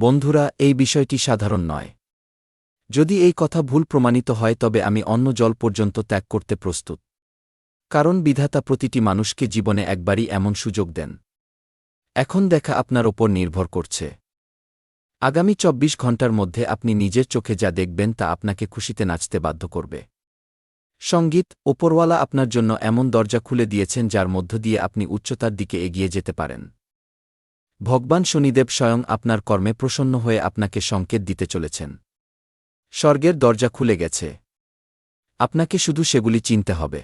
বন্ধুরা, এই বিষয়টি সাধারণ নয়। যদি এই কথা ভুল প্রমাণিত হয়, তবে আমি অন্য জল পর্যন্ত ত্যাগ করতে প্রস্তুত। কারণ বিধাতা প্রতিটি মানুষকে জীবনে একবারই এমন সুযোগ দেন। এখন দেখা আপনার ওপর নির্ভর করছে। আগামী চব্বিশ ঘণ্টার মধ্যে আপনি নিজের চোখে যা দেখবেন, তা আপনাকে খুশিতে নাচতে বাধ্য করবে। সংগীত, ওপরওয়ালা আপনার জন্য এমন দরজা খুলে দিয়েছেন, যার মধ্য দিয়ে আপনি উচ্চতার দিকে এগিয়ে যেতে পারেন। ভগবান শনিদেব স্বয়ং আপনার কর্মে প্রসন্ন হয়ে আপনাকে সংকেত দিতে চলেছেন। স্বর্গের দরজা খুলে গেছে। আপনাকে শুধু সেগুলি চিনতে হবে।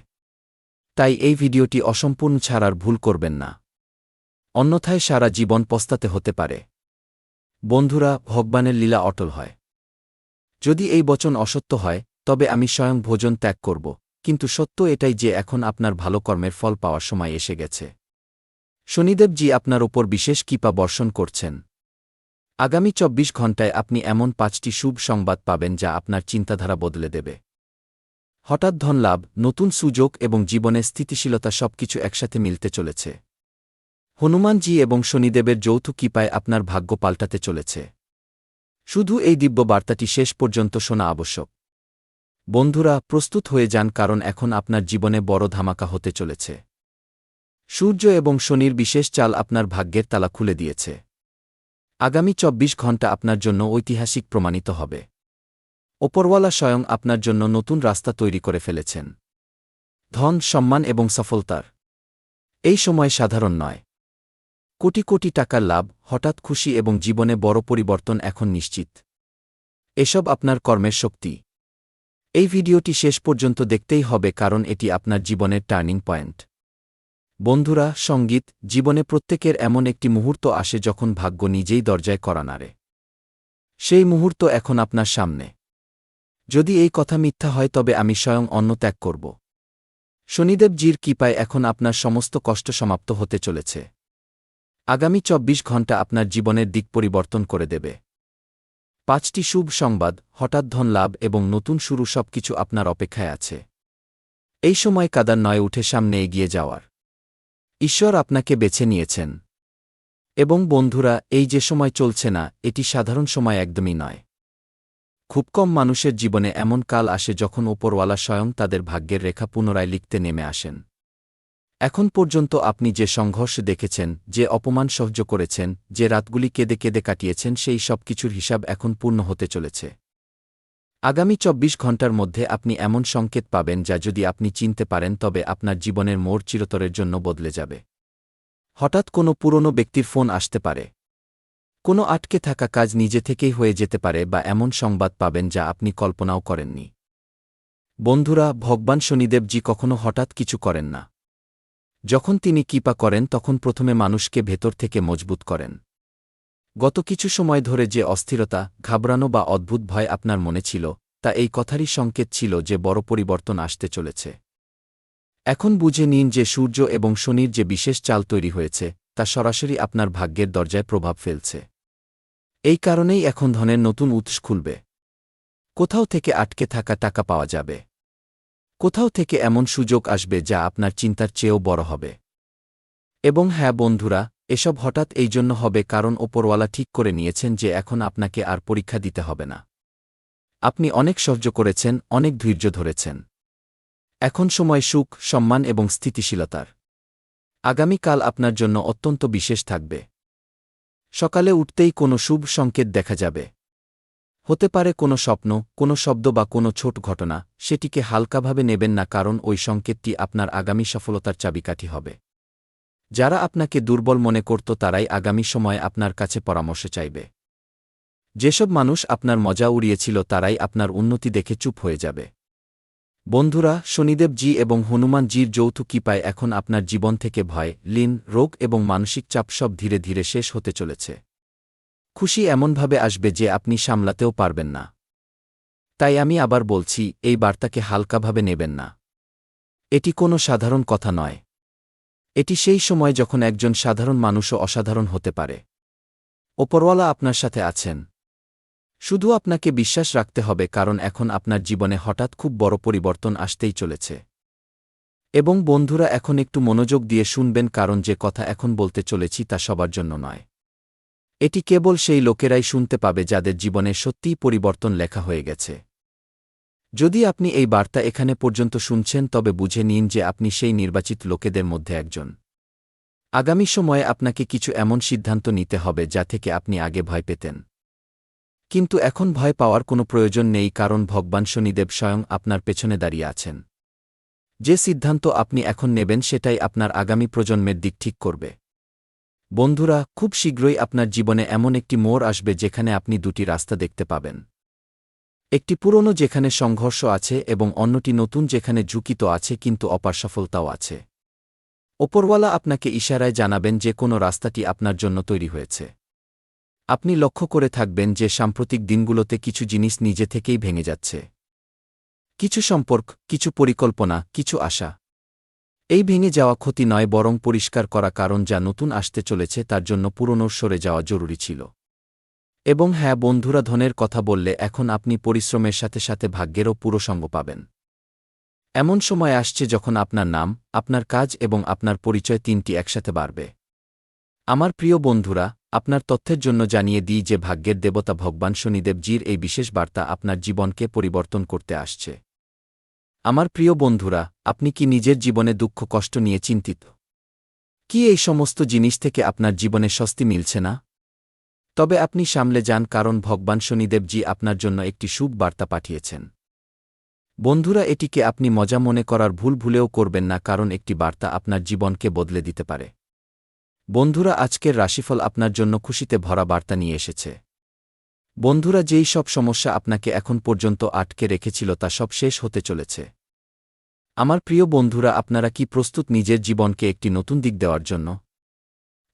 তাই এই ভিডিওটি অসম্পূর্ণ ছাড়ার ভুল করবেন না। অন্যথায় সারা জীবন পস্তাতে হতে পারে। বন্ধুরা, ভগবানের লীলা অটল হয়। যদি এই বচন অসত্য হয়, তবে আমি স্বয়ং ভোজন ত্যাগ করব। কিন্তু সত্য এটাই যে এখন আপনার ভালো কর্মের ফল পাওয়ার সময় এসে গেছে। শনিদেবজি আপনার ওপর বিশেষ কৃপা বর্ষণ করছেন। আগামী চব্বিশ ঘণ্টায় আপনি এমন পাঁচটি শুভ সংবাদ পাবেন যা আপনার চিন্তাধারা বদলে দেবে। হঠাৎ ধনলাভ, নতুন সুযোগ এবং জীবনে স্থিতিশীলতা সবকিছু একসাথে মিলতে চলেছে। হনুমানজি এবং শনিদেবের যৌথ কৃপায় আপনার ভাগ্য পাল্টাতে চলেছে। শুধু এই দিব্য বার্তাটি শেষ পর্যন্ত শোনা আবশ্যক। বন্ধুরা, প্রস্তুত হয়ে যান কারণ এখন আপনার জীবনে বড় ধামাকা হতে চলেছে। সূর্য এবং শনির বিশেষ চাল আপনার ভাগ্যের তালা খুলে দিয়েছে। আগামী চব্বিশ ঘণ্টা আপনার জন্য ঐতিহাসিক প্রমাণিত হবে। ওপরওয়ালা স্বয়ং আপনার জন্য নতুন রাস্তা তৈরি করে ফেলেছেন। ধন, সম্মান এবং সফলতার। এই সময় সাধারণ নয়। কোটি কোটি টাকার লাভ, হঠাৎ খুশি এবং জীবনে বড় পরিবর্তন এখন নিশ্চিত। এসব আপনার কর্মের শক্তি। এই ভিডিওটি শেষ পর্যন্ত দেখতেই হবে কারণ এটি আপনার জীবনের টার্নিং পয়েন্ট। বন্ধুরা, সংগীত জীবনে প্রত্যেকের এমন একটি মুহূর্ত আসে যখন ভাগ্য নিজেই দরজায় করা নাড়ে। সেই মুহূর্ত এখন আপনার সামনে। যদি এই কথা মিথ্যা হয়, তবে আমি স্বয়ং অন্ন ত্যাগ করব। শনিদেবজির কৃপায় এখন আপনার সমস্ত কষ্ট সমাপ্ত হতে চলেছে। আগামী চব্বিশ ঘণ্টা আপনার জীবনের দিক পরিবর্তন করে দেবে। পাঁচটি শুভ সংবাদ, হঠাৎ ধন লাভ এবং নতুন শুরু সবকিছু আপনার অপেক্ষায় আছে। এই সময় কাদার নয় উঠে সামনে এগিয়ে যাওয়ার। ঈশ্বর আপনাকে বেছে নিয়েছেন। এবং বন্ধুরা, এই যে সময় চলছে না, এটি সাধারণ সময় একদমই নয়। খুব কম মানুষের জীবনে এমন কাল আসে যখন ওপরওয়ালা স্বয়ং তাদের ভাগ্যের রেখা পুনরায় লিখতে নেমে আসেন। এখন পর্যন্ত আপনি যে সংঘর্ষ দেখেছেন, যে অপমান সহ্য করেছেন, যে রাতগুলি কেঁদে কেঁদে কাটিয়েছেন, সেই সব কিছুর হিসাব এখন পূর্ণ হতে চলেছে। আগামী চব্বিশ ঘণ্টার মধ্যে আপনি এমন সংকেত পাবেন যা যদি আপনি চিনতে পারেন, তবে আপনার জীবনের মোড় চিরতরের জন্য বদলে যাবে। হঠাৎ কোনো পুরনো ব্যক্তির ফোন আসতে পারে। কোনো আটকে থাকা কাজ নিজে থেকেই হয়ে যেতে পারে বা এমন সংবাদ পাবেন যা আপনি কল্পনাও করেননি। বন্ধুরা, ভগবান শনিদেবজি কখনো হঠাৎ কিছু করেন না। যখন তিনি কৃপা করেন, তখন প্রথমে মানুষকে ভেতর থেকে মজবুত করেন। গত কিছু সময় ধরে যে অস্থিরতা, ঘাবড়ানো বা অদ্ভুত ভয় আপনার মনে ছিল, তা এই কথারই সংকেত ছিল যে বড় পরিবর্তন আসতে চলেছে। এখন বুঝে নিন যে সূর্য এবং শনির যে বিশেষ চাল তৈরি হয়েছে, তা সরাসরি আপনার ভাগ্যের দরজায় প্রভাব ফেলছে। এই কারণেই এখন ধনের নতুন উৎস খুলবে। কোথাও থেকে আটকে থাকা টাকা পাওয়া যাবে। কোথাও থেকে এমন সুযোগ আসবে যা আপনার চিন্তার চেয়েও বড় হবে। এবং হ্যাঁ বন্ধুরা এসব হঠাৎ এই জন্য হবে কারণ ওপরওয়ালা ঠিক করে নিয়েছেন যে এখন আপনাকে আর পরীক্ষা দিতে হবে না। আপনি অনেক সহ্য করেছেন, অনেক ধৈর্য ধরেছেন। এখন সময় সুখ, সম্মান এবং স্থিতিশীলতার। আগামীকাল আপনার জন্য অত্যন্ত বিশেষ থাকবে। সকালে উঠতেই কোনো শুভ সংকেত দেখা যাবে। হতে পারে কোনো স্বপ্ন, কোনো শব্দ বা কোনো ছোট ঘটনা, সেটিকে হালকাভাবে নেবেন না কারণ ওই সংকেতটি আপনার আগামী সফলতার চাবিকাঠি হবে। যারা আপনাকে দুর্বল মনে করত তারাই আগামী সময়ে আপনার কাছে পরামর্শ চাইবে। যেসব মানুষ আপনার মজা উড়িয়েছিল তারাই আপনার উন্নতি দেখে চুপ হয়ে যাবে। বন্ধুরা শনিদেবজি এবং হনুমানজির যৌথ কৃপায় এখন আপনার জীবন থেকে ভয়, লিন, রোগ এবং মানসিক চাপ সব ধীরে ধীরে শেষ হতে চলেছে। খুশি এমনভাবে আসবে যে আপনি সামলাতেও পারবেন না। তাই আমি আবার বলছি, এই বার্তাকে হালকাভাবে নেবেন না। এটি কোনো সাধারণ কথা নয়। এটি সেই সময় যখন একজন সাধারণ মানুষও অসাধারণ হতে পারে। ওপরওয়ালা আপনার সাথে আছেন। শুধু আপনাকে বিশ্বাস রাখতে হবে, কারণ এখন আপনার জীবনে হঠাৎ খুব বড় পরিবর্তন আসতেই চলেছে। এবং বন্ধুরা, এখন একটু মনোযোগ দিয়ে শুনবেন, কারণ যে কথা এখন বলতে চলেছি তা সবার জন্য নয়। এটি কেবল সেই লোকেরাই শুনতে পাবে যাদের জীবনে সত্যিই পরিবর্তন লেখা হয়ে গেছে। যদি আপনি এই বার্তা এখানে পর্যন্ত শুনছেন, তবে বুঝে নিন যে আপনি সেই নির্বাচিত লোকেদের মধ্যে একজন। আগামী সময়ে আপনাকে কিছু এমন সিদ্ধান্ত নিতে হবে যা থেকে আপনি আগে ভয় পেতেন। কিন্তু এখন ভয় পাওয়ার কোনো প্রয়োজন নেই, কারণ ভগবান শনিদেব স্বয়ং আপনার পেছনে দাঁড়িয়ে আছেন। যে সিদ্ধান্ত আপনি এখন নেবেন, সেটাই আপনার আগামী প্রজন্মের দিক ঠিক করবে। বন্ধুরা, খুব শীঘ্রই আপনার জীবনে এমন একটি মোড় আসবে যেখানে আপনি দুটি রাস্তা দেখতে পাবেন। একটি পুরনো যেখানে সংঘর্ষ আছে এবং অন্যটি নতুন যেখানে ঝুঁকিত আছে কিন্তু অপার সফলতাও আছে। ওপরওয়ালা আপনাকে ইশারায় জানাবেন যে কোনো রাস্তাটি আপনার জন্য তৈরি হয়েছে। আপনি লক্ষ্য করে থাকবেন যে সাম্প্রতিক দিনগুলোতে কিছু জিনিস নিজে থেকেই ভেঙে যাচ্ছে। কিছু সম্পর্ক, কিছু পরিকল্পনা, কিছু আশা। এই ভেঙে যাওয়া ক্ষতি নয় বরং পরিষ্কার করা কারণ যা নতুন আসতে চলেছে তার জন্য পুরনো সরে যাওয়া জরুরি ছিল। এবং হ্যাঁ বন্ধুরা ধনের কথা বললে এখন আপনি পরিশ্রমের সাথে সাথে ভাগ্যেরও পুরো সঙ্গ পাবেন। এমন সময় আসছে যখন আপনার নাম, আপনার কাজ এবং আপনার পরিচয় তিনটি একসাথে বাড়বে। আমার প্রিয় বন্ধুরা, আপনার তথ্যের জন্য জানিয়ে দিই যে ভাগ্যের দেবতা ভগবান শনিদেবজির এই বিশেষ বার্তা আপনার জীবনকে পরিবর্তন করতে আসছে। আমার প্রিয় বন্ধুরা, আপনি কি নিজের জীবনে দুঃখ কষ্ট নিয়ে চিন্তিত? কি এই সমস্ত জিনিস থেকে আপনার জীবনে স্বস্তি মিলছে না? তবে আপনি সামলে যান কারণ ভগবান শনিদেবজি আপনার জন্য একটি শুভ বার্তা পাঠিয়েছেন। বন্ধুরা, এটিকে আপনি মজা মনে করার ভুল ভুলেও করবেন না কারণ একটি বার্তা আপনার জীবনকে বদলে দিতে পারে। বন্ধুরা, আজকের রাশিফল আপনার জন্য খুশিতে ভরা বার্তা নিয়ে এসেছে। বন্ধুরা, যেই সব সমস্যা আপনাকে এখন পর্যন্ত আটকে রেখেছিল তা সব শেষ হতে চলেছে। আমার প্রিয় বন্ধুরা, আপনারা কি প্রস্তুত নিজের জীবনকে একটি নতুন দিক দেওয়ার জন্য?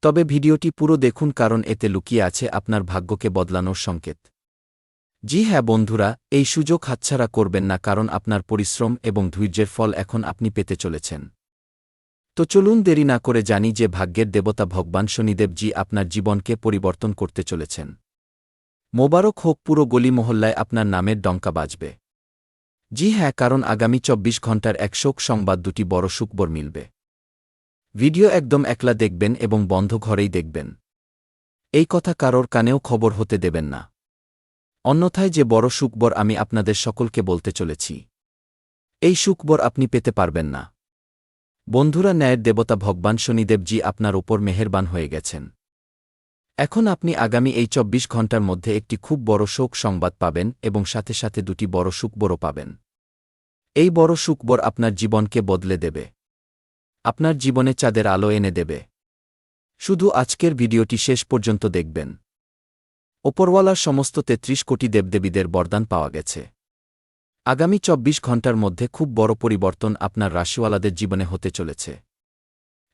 তবে ভিডিওটি পুরো দেখুন কারণ এতে লুকিয়ে আছে আপনার ভাগ্যকে বদলানোর সংকেত। জি হ্যাঁ বন্ধুরা, এই সুযোগ হাতছাড়া করবেন না কারণ আপনার পরিশ্রম এবং ধৈর্যের ফল এখন আপনি পেতে চলেছেন। তো চলুন দেরি না করে জানি যে ভাগ্যের দেবতা ভগবান শনিদেবজি আপনার জীবনকে পরিবর্তন করতে চলেছেন। মোবারক হোক পুরো গলি মহল্লায় আপনার নামের ডঙ্কা বাজবে। জি হ্যাঁ কারণ আগামী চব্বিশ ঘণ্টার এক শোক সংবাদ দুটি বড় সুকবর মিলবে। ভিডিও একদম একলা দেখবেন এবং বন্ধ ঘরেই দেখবেন। এই কথা কারোর কানেও খবর হতে দেবেন না। অন্যথায় যে বড় সুকবর আমি আপনাদের সকলকে বলতে চলেছি। এই সুকবর আপনি পেতে পারবেন না। বন্ধুরা ন্যায়ের দেবতা ভগবান শনিদেবজি আপনার ওপর মেহেরবান হয়ে গেছেন। এখন আপনি আগামী এই চব্বিশ ঘণ্টার মধ্যে একটি খুব বড় শোক সংবাদ পাবেন এবং সাথে সাথে দুটি বড় সুকবরও পাবেন। এই বড় সুকবর আপনার জীবনকে বদলে দেবে। আপনার জীবনে চাঁদের আলো এনে দেবে। শুধু আজকের ভিডিওটি শেষ পর্যন্ত দেখবেন। ওপরওয়ালার সমস্ত তেত্রিশ কোটি দেবদেবীদের বরদান পাওয়া গেছে। আগামী চব্বিশ ঘণ্টার মধ্যে খুব বড় পরিবর্তন আপনার রাশিওয়ালাদের জীবনে হতে চলেছে।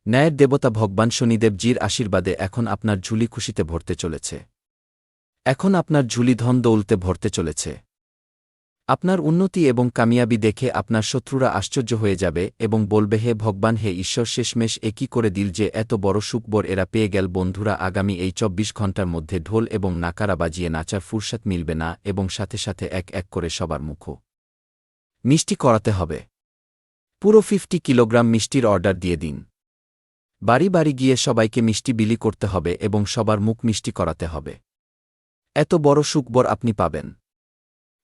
ন্যায়ের দেবতা ভগবান শনিদেবজির আশীর্বাদে এখন আপনার ঝুলি খুশিতে ভরতে চলেছে। এখন আপনার ঝুলি ধন দৌলতে ভরতে চলেছে। আপনার উন্নতি এবং কামিয়াবি দেখে আপনার শত্রুরা আশ্চর্য হয়ে যাবে এবং বলবে, হে ভগবান, হে ঈশ্বর, শেষমেশ একই করে দিল যে এত বড় সুকবর এরা পেয়ে গেল? বন্ধুরা, আগামী এই চব্বিশ ঘণ্টার মধ্যে ঢোল এবং নাকারা বাজিয়ে নাচার ফুরসাত মিলবে না এবং সাথে সাথে এক এক করে সবার মুখো মিষ্টি করাতে হবে। পুরো ফিফটি কিলোগ্রাম মিষ্টির অর্ডার দিয়ে দিন। বাড়ি বাড়ি গিয়ে সবাইকে মিষ্টি বিলি করতে হবে এবং সবার মুখ মিষ্টি করাতে হবে। এত বড় সুকবর আপনি পাবেন।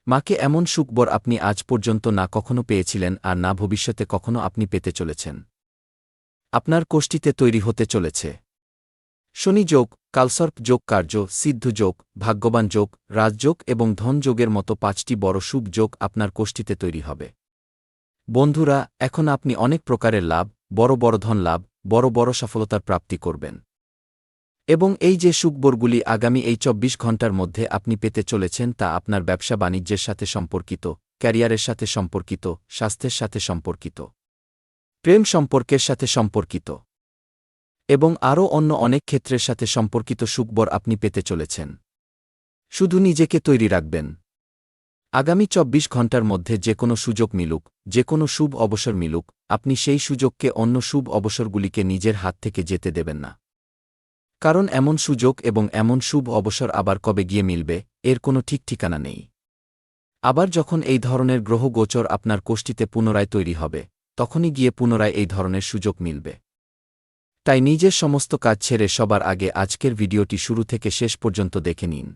মাকে এমন সুকবর আপনি আজ পর্যন্ত না কখনো পেয়েছিলেন আর না ভবিষ্যতে কখনো আপনি পেতে চলেছেন। আপনার কোষ্ঠীতে তৈরি হতে চলেছে। শনি যোগ, কালসর্প যোগ, কার্য, সিদ্ধ যোগ, ভাগ্যবান যোগ রাজযোগ এবং ধনযোগের মতো পাঁচটি বড় শুভ যোগ আপনার কোষ্ঠীতে তৈরি হবে। বন্ধুরা, এখন আপনি অনেক প্রকারের লাভ, বড় বড় ধন লাভ, বড় বড় সফলতার প্রাপ্তি করবেন। এবং এই যে সুখবরগুলি আগামী এই চব্বিশ ঘণ্টার মধ্যে আপনি পেতে চলেছেন তা আপনার ব্যবসা বাণিজ্যের সাথে সম্পর্কিত, ক্যারিয়ারের সাথে সম্পর্কিত, স্বাস্থ্যের সাথে সম্পর্কিত, প্রেম সম্পর্কের সাথে সম্পর্কিত, এবং আরও অন্য অনেক ক্ষেত্রের সাথে সম্পর্কিত সুকবর আপনি পেতে চলেছেন। শুধু নিজেকে তৈরি রাখবেন। আগামী চব্বিশ ঘণ্টার মধ্যে যে কোনো সুযোগ মিলুক, যে কোনো শুভ অবসর মিলুক, আপনি সেই সুযোগকে অন্য শুভ অবসরগুলিকে নিজের হাত থেকে যেতে দেবেন না। কারণ এমন সুযোগ এবং এমন শুভ অবসর আবার কবে গিয়ে মিলবে, এর কোনো ঠিক ঠিকানা নেই। আবার যখন এই ধরনের গ্রহ গোচর আপনার কোষ্ঠীতে পুনরায় তৈরি হবে, তখনই গিয়ে পুনরায় এই ধরনের সুযোগ মিলবে। তাই নিজের সমস্ত কাজ ছেড়ে সবার আগে আজকের ভিডিওটি শুরু থেকে শেষ পর্যন্ত দেখে নিন।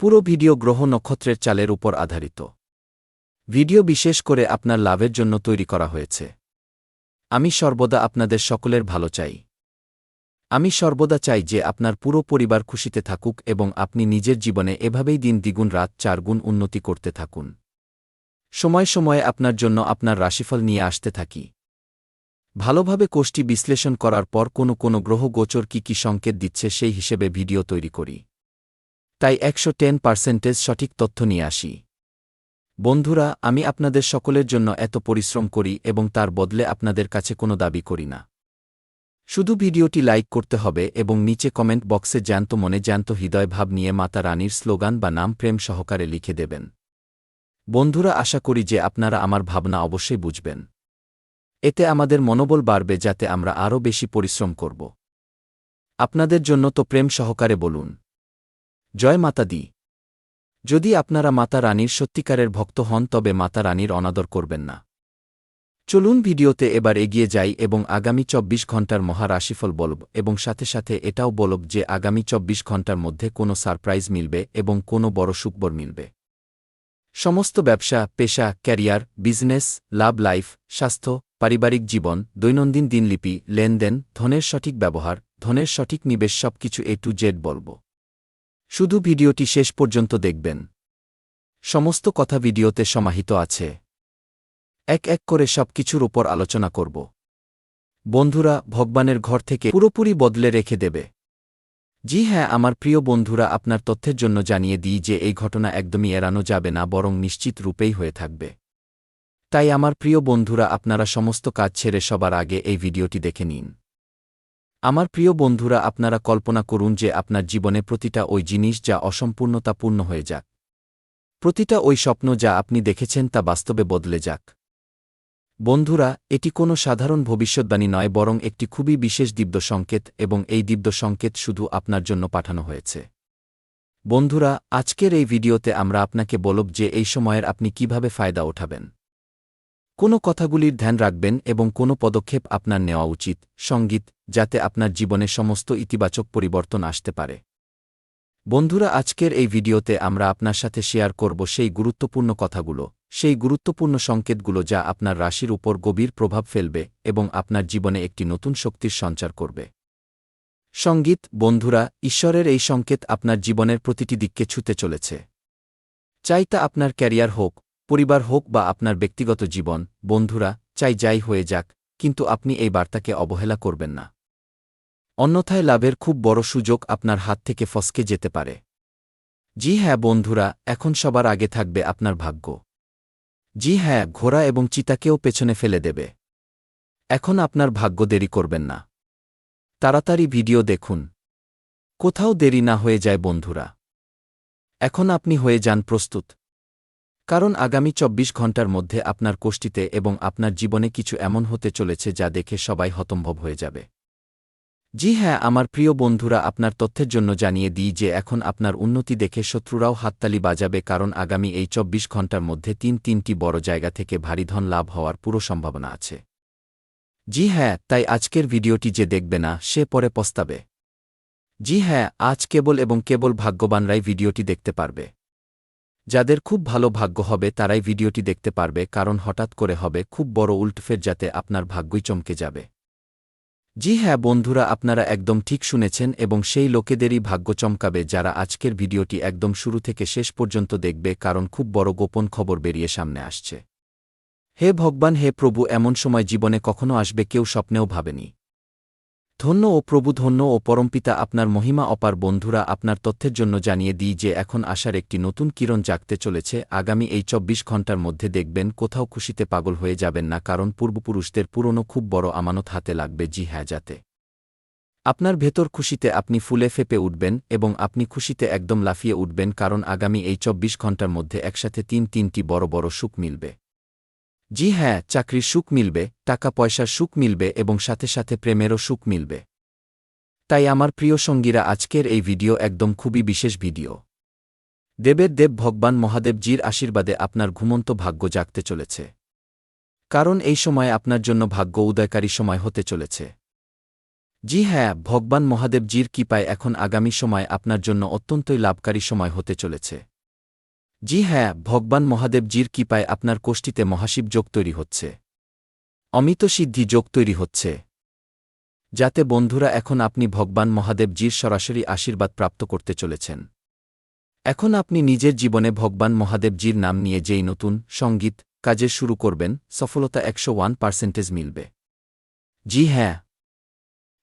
পুরো ভিডিও গ্রহ নক্ষত্রের চালের উপর আধারিত। ভিডিও বিশেষ করে আপনার লাভের জন্য তৈরি করা হয়েছে। আমি সর্বদা আপনাদের সকলের ভালো চাই। আমি সর্বদা চাই যে আপনার পুরো পরিবার খুশিতে থাকুক এবং আপনি নিজের জীবনে এভাবেই দিন দ্বিগুণ, রাত চারগুণ উন্নতি করতে থাকুন। সময় সময়ে আপনার জন্য আপনার রাশিফল নিয়ে আসতে থাকি। ভালোভাবে কোষ্ঠী বিশ্লেষণ করার পর কোনো কোনো গ্রহ গোচর কি কি সংকেত দিচ্ছে সেই হিসেবে ভিডিও তৈরি করি। তাই একশো টেন পার্সেন্টেজ সঠিক তথ্য নিয়ে আসি। বন্ধুরা, আমি আপনাদের সকলের জন্য এত পরিশ্রম করি এবং তার বদলে আপনাদের কাছে কোনো দাবি করি না। শুধু ভিডিওটি লাইক করতে হবে এবং নিচে কমেন্ট বক্সে জ্যান্ত মনে জ্যান্ত হৃদয় ভাব নিয়ে মাতা রানীর স্লোগান বা নাম প্রেম সহকারে লিখে দেবেন। বন্ধুরা, আশা করি যে আপনারা আমার ভাবনা অবশ্যই বুঝবেন। এতে আমাদের মনোবল বাড়বে যাতে আমরা আরও বেশি পরিশ্রম করব। আপনাদের জন্য তো প্রেম সহকারে বলুন। জয় মাতা দি। যদি আপনারা মাতা রানীর সত্যিকারের ভক্ত হন, তবে মাতা রানীর অনাদর করবেন না। চলুন ভিডিওতে এবার এগিয়ে যাই এবং আগামী চব্বিশ ঘণ্টার মহা রাশিফল বলব এবং সাথে সাথে এটাও বলব যে আগামী চব্বিশ ঘণ্টার মধ্যে কোনো সারপ্রাইজ মিলবে এবং কোনো বড় সুখবর মিলবে। সমস্ত ব্যবসা, পেশা, ক্যারিয়ার, বিজনেস, লাভ লাইফ, স্বাস্থ্য, পারিবারিক জীবন, দৈনন্দিন দিনলিপি, লেনদেন, ধনের সঠিক ব্যবহার, ধনের সঠিক নিবেশ সবকিছু এ টু জেড বলব। শুধু ভিডিওটি শেষ পর্যন্ত দেখবেন। সমস্ত কথা ভিডিওতে সমাহিত আছে। এক এক করে সব কিছুর ওপর আলোচনা করব। বন্ধুরা, ভগবানের ঘর থেকে পুরোপুরি বদলে রেখে দেবে। জি হ্যাঁ আমার প্রিয় বন্ধুরা, আপনার তথ্যের জন্য জানিয়ে দিই যে এই ঘটনা একদমই এড়ানো যাবে না, বরং নিশ্চিত রূপেই হয়ে থাকবে। তাই আমার প্রিয় বন্ধুরা, আপনারা সমস্ত কাজ ছেড়ে সবার আগে এই ভিডিওটি দেখে নিন। আমার প্রিয় বন্ধুরা, আপনারা কল্পনা করুন যে আপনার জীবনে প্রতিটা ওই জিনিস যা অসম্পূর্ণতা পূর্ণ হয়ে যাক। প্রতিটা ওই স্বপ্ন যা আপনি দেখেছেন তা বাস্তবে বদলে যাক। বন্ধুরা, এটি কোনো সাধারণ ভবিষ্যৎবাণী নয়, বরং একটি খুবই বিশেষ দিব্য সংকেত এবং এই দিব্য সংকেত শুধু আপনার জন্য পাঠানো হয়েছে। বন্ধুরা, আজকের এই ভিডিওতে আমরা আপনাকে বলব যে এই সময়ের আপনি কীভাবে ফায়দা ওঠাবেন। কোনো কথাগুলির ধ্যান রাখবেন এবং কোনো পদক্ষেপ আপনার নেওয়া উচিত, সংগীত, যাতে আপনার জীবনে সমস্ত ইতিবাচক পরিবর্তন আসতে পারে। বন্ধুরা, আজকের এই ভিডিওতে আমরা আপনার সাথে শেয়ার করব সেই গুরুত্বপূর্ণ কথাগুলো। সেই গুরুত্বপূর্ণ সংকেতগুলো যা আপনার রাশির উপর গভীর প্রভাব ফেলবে এবং আপনার জীবনে একটি নতুন শক্তির সঞ্চার করবে। সংগীত, বন্ধুরা, ঈশ্বরের এই সংকেত আপনার জীবনের প্রতিটি দিককে ছুতে চলেছে। চাই তা আপনার ক্যারিয়ার হোক, পরিবার হোক বা আপনার ব্যক্তিগত জীবন, বন্ধুরা, চাই যাই হয়ে যাক, কিন্তু আপনি এই বার্তাকে অবহেলা করবেন না। অন্যথায় লাভের খুব বড় সুযোগ আপনার হাত থেকে ফসকে যেতে পারে। জি হ্যাঁ বন্ধুরা, এখন সবার আগে থাকবে আপনার ভাগ্য। জি হ্যাঁ ঘোড়া এবং চিতাকেও পেছনে ফেলে দেবে। এখন আপনার ভাগ্য দেরি করবেন না। তাড়াতাড়ি ভিডিও দেখুন। কোথাও দেরি না হয়ে যায় বন্ধুরা। এখন আপনি হয়ে যান প্রস্তুত। কারণ আগামী চব্বিশ ঘণ্টার মধ্যে আপনার কোষ্ঠীতে এবং আপনার জীবনে কিছু এমন হতে চলেছে যা দেখে সবাই হতম্ভব হয়ে যাবে। জি হ্যাঁ আমার প্রিয় বন্ধুরা, আপনার তথ্যের জন্য জানিয়ে দিই যে এখন আপনার উন্নতি দেখে শত্রুরাও হাততালি বাজাবে কারণ আগামী এই চব্বিশ ঘণ্টার মধ্যে তিন তিনটি বড় জায়গা থেকে ভারী ধন লাভ হওয়ার পুরো সম্ভাবনা আছে। জি হ্যাঁ তাই আজকের ভিডিওটি যে দেখবে না, সে পরে পস্তাবে। জি হ্যাঁ আজ কেবল এবং কেবল ভাগ্যবানরাই ভিডিওটি দেখতে পারবে। যাদের খুব ভালো ভাগ্য হবে, তারাই ভিডিওটি দেখতে পারবে, কারণ হঠাৎ করে হবে খুব বড় উল্টফের যাতে আপনার ভাগ্যই চমকে যাবে। জি হ্যাঁ বন্ধুরা, আপনারা একদম ঠিক শুনেছেন এবং সেই লোকেদেরই ভাগ্য চমকাবে যারা আজকের ভিডিওটি একদম শুরু থেকে শেষ পর্যন্ত দেখবে কারণ খুব বড় গোপন খবর বেরিয়ে সামনে আসছে। হে ভগবান, হে প্রভু, এমন সময় জীবনে কখনো আসবে কেউ স্বপ্নেও ভাবেনি। ধন্য ও প্রভু ধন্য ও পরমপিতা আপনার মহিমা অপার বন্ধুরা আপনার তথ্যের জন্য জানিয়ে দিই যে এখন আসার একটি নতুন কিরণ জাগতে চলেছে। আগামী এই চব্বিশ ঘণ্টার মধ্যে দেখবেন কোথাও খুশিতে পাগল হয়ে যাবেন না, কারণ পূর্বপুরুষদের পুরনো খুব বড় আমানত হাতে লাগবে জি হ্যাঁ যাতে। আপনার ভেতর খুশিতে আপনি ফুলে ফেপে উঠবেন এবং আপনি খুশিতে একদম লাফিয়ে উঠবেন, কারণ আগামী এই চব্বিশ ঘণ্টার মধ্যে একসাথে তিন তিনটি বড় বড় সুখ মিলবে। জি হ্যাঁ চাকরির সুখ মিলবে টাকা পয়সার সুখ মিলবে এবং সাথে সাথে প্রেমেরও সুখ মিলবে। তাই আমার প্রিয় সঙ্গীরা, আজকের এই ভিডিও একদম খুবই বিশেষ ভিডিও। দেবের দেব ভগবান মহাদেবজির আশীর্বাদে আপনার ঘুমন্ত ভাগ্য জাগতে চলেছে। কারণ এই সময় আপনার জন্য ভাগ্য উদয়কারী সময় হতে চলেছে। জি হ্যাঁ ভগবান মহাদেবজির কৃপায় এখন আগামী সময় আপনার জন্য অত্যন্তই লাভকারী সময় হতে চলেছে। জি হ্যাঁ ভগবান মহাদেবজির কৃপায় আপনার কোষ্ঠীতে মহাশিব যোগ তৈরি হচ্ছে। অমিত সিদ্ধি যোগ তৈরি হচ্ছে। যাতে বন্ধুরা এখন আপনি ভগবান মহাদেবজির সরাসরি আশীর্বাদ প্রাপ্ত করতে চলেছেন। এখন আপনি নিজের জীবনে ভগবান মহাদেবজির নাম নিয়ে যেই নতুন, সংগীত কাজে শুরু করবেন, সফলতা একশো ওয়ান পার্সেন্টেজ মিলবে। জি হ্যাঁ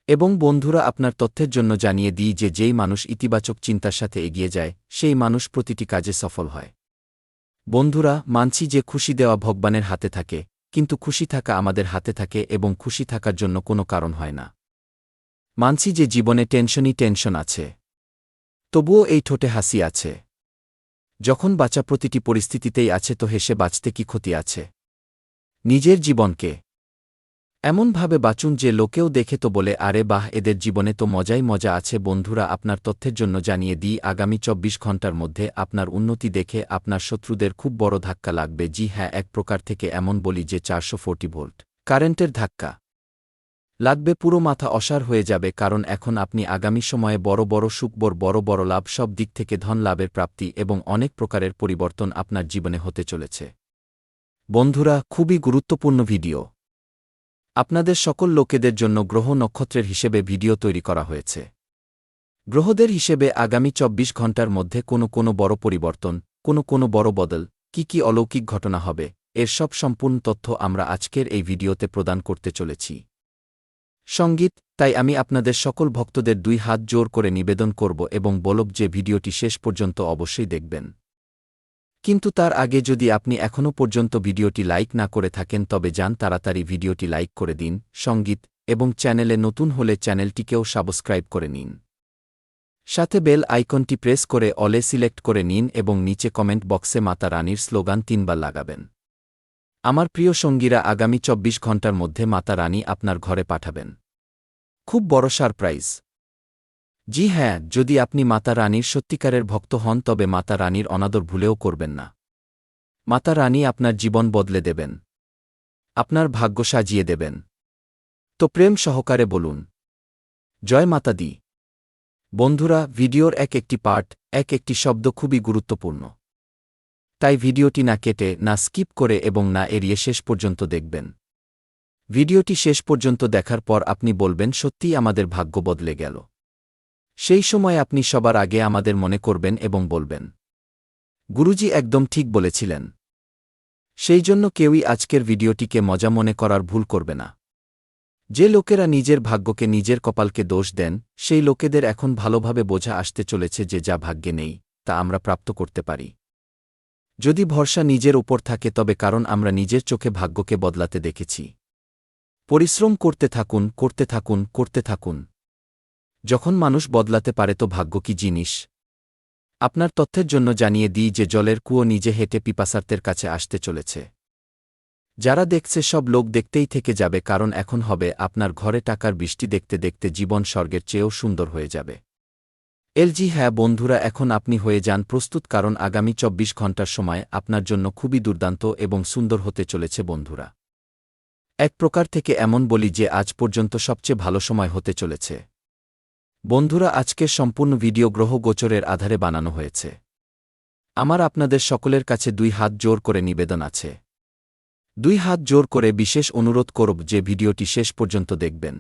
এবং বন্ধুরা আপনার তথ্যের জন্য জানিয়ে দিই যে যেই মানুষ ইতিবাচক চিন্তার সাথে এগিয়ে যায়, সেই মানুষ প্রতিটি কাজে সফল হয়। বন্ধুরা, মানছি যে খুশি দেওয়া ভগবানের হাতে থাকে, কিন্তু খুশি থাকা আমাদের হাতে থাকে এবং খুশি থাকার জন্য কোনো কারণ হয় না। মানছি যে জীবনে টেনশনই টেনশন আছে। তবুও এই ঠোঁটে হাসি আছে। যখন বাঁচা প্রতিটি পরিস্থিতিতেই আছে তো হেসে বাঁচতে কি ক্ষতি আছে? নিজের জীবনকে এমনভাবে বাঁচুন যে লোকেও দেখে তো বলে, আরে বাহ, এদের জীবনে তো মজাই মজা আছে। বন্ধুরা, আপনার তথ্যের জন্য জানিয়ে দিই, আগামী চব্বিশ ঘণ্টার মধ্যে আপনার উন্নতি দেখে আপনার শত্রুদের খুব বড় ধাক্কা লাগবে। জি হ্যাঁ এক প্রকার থেকে এমন বলি যে চারশো ফোর্টি ভোল্ট। কারেন্টের ধাক্কা। লাগবে পুরো মাথা অসার হয়ে যাবে, কারণ এখন আপনি আগামী সময়ে বড় বড় সুখবর, বড় বড় লাভ, সব দিক থেকে ধন লাভের প্রাপ্তি এবং অনেক প্রকারের পরিবর্তন আপনার জীবনে হতে চলেছে। বন্ধুরা, খুবই গুরুত্বপূর্ণ ভিডিও। আপনাদের সকল লোকেদের জন্য গ্রহ নক্ষত্রের হিসেবে ভিডিও তৈরি করা হয়েছে। গ্রহদের হিসেবে আগামী চব্বিশ ঘণ্টার মধ্যে কোনো কোনো বড় পরিবর্তন, কোনো কোনো বড় বদল, কি কি অলৌকিক ঘটনা হবে, এর সব সম্পূর্ণ তথ্য আমরা আজকের এই ভিডিওতে প্রদান করতে চলেছি। সংগীত, তাই আমি আপনাদের সকল ভক্তদের দুই হাত জোর করে নিবেদন করব এবং বলব যে ভিডিওটি শেষ পর্যন্ত অবশ্যই দেখবেন। কিন্তু তার আগে যদি আপনি এখনও পর্যন্ত ভিডিওটি লাইক না করে থাকেন তবে যান তাড়াতাড়ি ভিডিওটি লাইক করে দিন, সংগীত এবং চ্যানেলে নতুন হলে চ্যানেলটিকেও সাবস্ক্রাইব করে নিন। সাথে বেল আইকনটি প্রেস করে অলে সিলেক্ট করে নিন এবং নিচে কমেন্ট বক্সে মাতা রানীর স্লোগান তিনবার লাগাবেন। আমার প্রিয় সঙ্গীরা আগামী চব্বিশ ঘণ্টার মধ্যে মাতা রানী আপনার ঘরে পাঠাবেন। খুব বড় সারপ্রাইজ। জি হ্যাঁ যদি আপনি মাতা রানীর সত্যিকারের ভক্ত হন, তবে মাতা রানীর অনাদর ভুলেও করবেন না। মাতা রানী আপনার জীবন বদলে দেবেন। আপনার ভাগ্য সাজিয়ে দেবেন। তো প্রেম সহকারে বলুন। জয় মাতা দি। বন্ধুরা, ভিডিওর এক একটি পার্ট, এক একটি শব্দ খুবই গুরুত্বপূর্ণ। তাই ভিডিওটি না কেটে, না স্কিপ করে এবং না এড়িয়ে শেষ পর্যন্ত দেখবেন। ভিডিওটি শেষ পর্যন্ত দেখার পর আপনি বলবেন, সত্যিই আমাদের ভাগ্য বদলে গেল। সেই সময় আপনি সবার আগে আমাদের মনে করবেন এবং বলবেন, গুরুজি একদম ঠিক বলেছিলেন। সেই জন্য কেউই আজকের ভিডিওটিকে মজা মনে করার ভুল করবে না। যে লোকেরা নিজের ভাগ্যকে নিজের কপালকে দোষ দেন, সেই লোকেদের এখন ভালোভাবে বোঝা আসতে চলেছে যে যা ভাগ্যে নেই, তা আমরা প্রাপ্ত করতে পারি। যদি ভরসা নিজের ওপর থাকে তবে কারণ আমরা নিজের চোখে ভাগ্যকে বদলাতে দেখেছি। পরিশ্রম করতে থাকুন করতে থাকুন করতে থাকুন। যখন মানুষ বদলাতে পারে তো ভাগ্য কি জিনিস? আপনার তথ্যের জন্য জানিয়ে দিই যে জলের কুয়ো নিজে হেঁটে পিপাসার্তের কাছে আসতে চলেছে। যারা দেখছে সব লোক দেখতেই থেকে যাবে কারণ এখন হবে আপনার ঘরে টাকার বৃষ্টি দেখতে দেখতে জীবন স্বর্গের চেয়েও সুন্দর হয়ে যাবে। এলজি হ্যাঁ বন্ধুরা, এখন আপনি হয়ে যান প্রস্তুত কারণ আগামী চব্বিশ ঘণ্টার সময় আপনার জন্য খুবই দুর্দান্ত এবং সুন্দর হতে চলেছে বন্ধুরা। এক প্রকার থেকে এমন বলি যে আজ পর্যন্ত সবচেয়ে ভালো সময় হতে চলেছে। বন্ধুরা আজকের সম্পূর্ণ ভিডিও গ্রহ গোচরের আধারে বানানো হয়েছে। আমার আপনাদের সকলের কাছে দুই হাত জোর করে নিবেদন আছে। দুই হাত জোর করে বিশেষ অনুরোধ করব যে ভিডিওটি শেষ পর্যন্ত দেখবেন।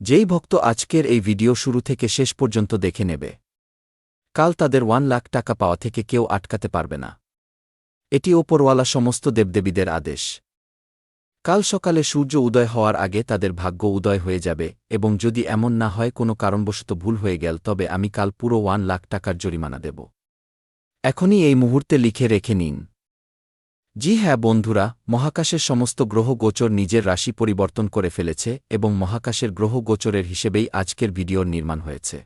যেই ভক্ত আজকের এই ভিডিও শুরু থেকে শেষ পর্যন্ত দেখে নেবে, কাল তাদের ওয়ান লাখ টাকা পাওয়া থেকে কেউ আটকাতে পারবে না। এটি ওপরওয়ালা সমস্ত দেবদেবীদের আদেশ। কাল সকালে সূর্য উদয় হওয়ার আগে তাদের ভাগ্য উদয় হয়ে যাবে, এবং যদি এমন না হয় কোনো কারণবশত ভুল হয়ে গেল, তবে আমি কাল পুরো ওয়ান লাখ টাকার জরিমানা দেব। এখনই এই মুহূর্তে লিখে রেখে নিন। জি হ্যাঁ বন্ধুরা, মহাকাশের সমস্ত গ্রহ গোচর নিজের রাশি পরিবর্তন করে ফেলেছে, এবং মহাকাশের গ্রহ গোচরের হিসেবেই আজকের ভিডিওর নির্মাণ হয়েছে।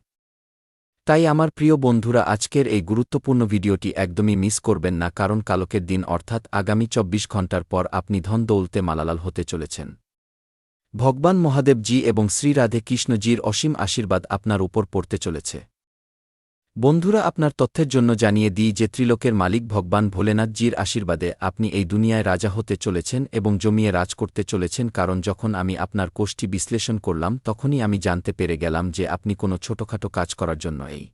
তাই আমার প্রিয় বন্ধুরা, আজকের এই গুরুত্বপূর্ণ ভিডিওটি একদমই মিস করবেন না, কারণ কালকের দিন অর্থাৎ আগামী চব্বিশ ঘণ্টার পর আপনি ধন দৌলতে মালালাল হতে চলেছেন। ভগবান মহাদেবজি এবং শ্রীরাধে কৃষ্ণজির অসীম আশীর্বাদ আপনার উপর পড়তে চলেছে। বন্ধুরা আপনার তথ্যের জন্য জানিয়ে দিই যে ত্রিলোকের মালিক ভগবান ভোলেনাথজির আশীর্বাদে আপনি এই দুনিয়ায় রাজা হতে চলেছেন এবং জমিয়ে রাজ করতে চলেছেন কারণ যখন আমি আপনার কোষ্ঠী বিশ্লেষণ করলাম, তখনই আমি জানতে পেরে গেলাম যে আপনি কোনো ছোটখাটো কাজ করার জন্য এই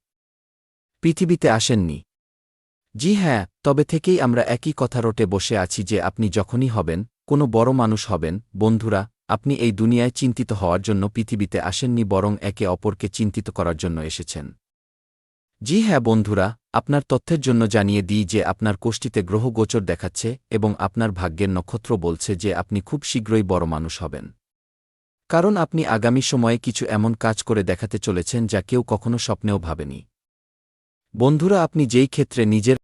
পৃথিবীতে আসেননি। জি হ্যাঁ তবে থেকেই আমরা একই কথা রোটে বসে আছি যে আপনি যখনই হবেন, কোনো বড় মানুষ হবেন, বন্ধুরা, আপনি এই দুনিয়ায় চিন্তিত হওয়ার জন্য পৃথিবীতে আসেননি বরং একে অপরকে চিন্তিত করার জন্য এসেছেন। জি হ্যাঁ বন্ধুরা, আপনার তথ্যের জন্য জানিয়ে দিই যে আপনার কোষ্ঠীতে গ্রহ গোচর দেখাচ্ছে এবং আপনার ভাগ্যের নক্ষত্র বলছে যে আপনি খুব শীঘ্রই বড় মানুষ হবেন। কারণ আপনি আগামী সময়ে কিছু এমন কাজ করে দেখাতে চলেছেন যা কেউ কখনো স্বপ্নেও ভাবেনি। বন্ধুরা, আপনি যেই ক্ষেত্রে নিজের